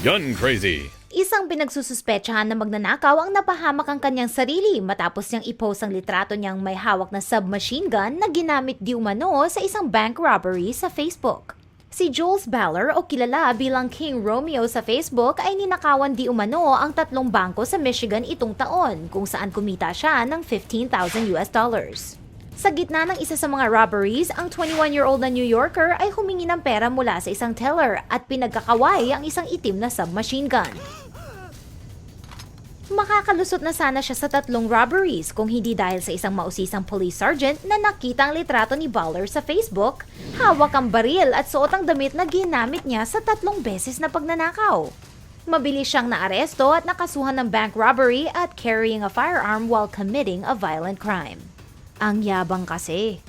Gun crazy. Isang pinagsususpechahan na magnanakaw ang napahamak ang kanyang sarili matapos niyang ipost ang litrato niyang may hawak na submachine gun na ginamit di umano sa isang bank robbery sa Facebook. Si Jules Baller o kilala bilang King Romeo sa Facebook ay ninakawan di umano ang tatlong bangko sa Michigan itong taon kung saan kumita siya ng 15,000 US dollars. Sa gitna ng isa sa mga robberies, ang 21-year-old na New Yorker ay humingi ng pera mula sa isang teller at pinagkakaway ang isang itim na submachine gun. Makakalusot na sana siya sa tatlong robberies kung hindi dahil sa isang mausisang police sergeant na nakita ang litrato ni Baller sa Facebook, hawak ang baril at suot ang damit na ginamit niya sa tatlong beses na pagnanakaw. Mabilis siyang naaresto at nakasuhan ng bank robbery at carrying a firearm while committing a violent crime. Ang yabang kasi.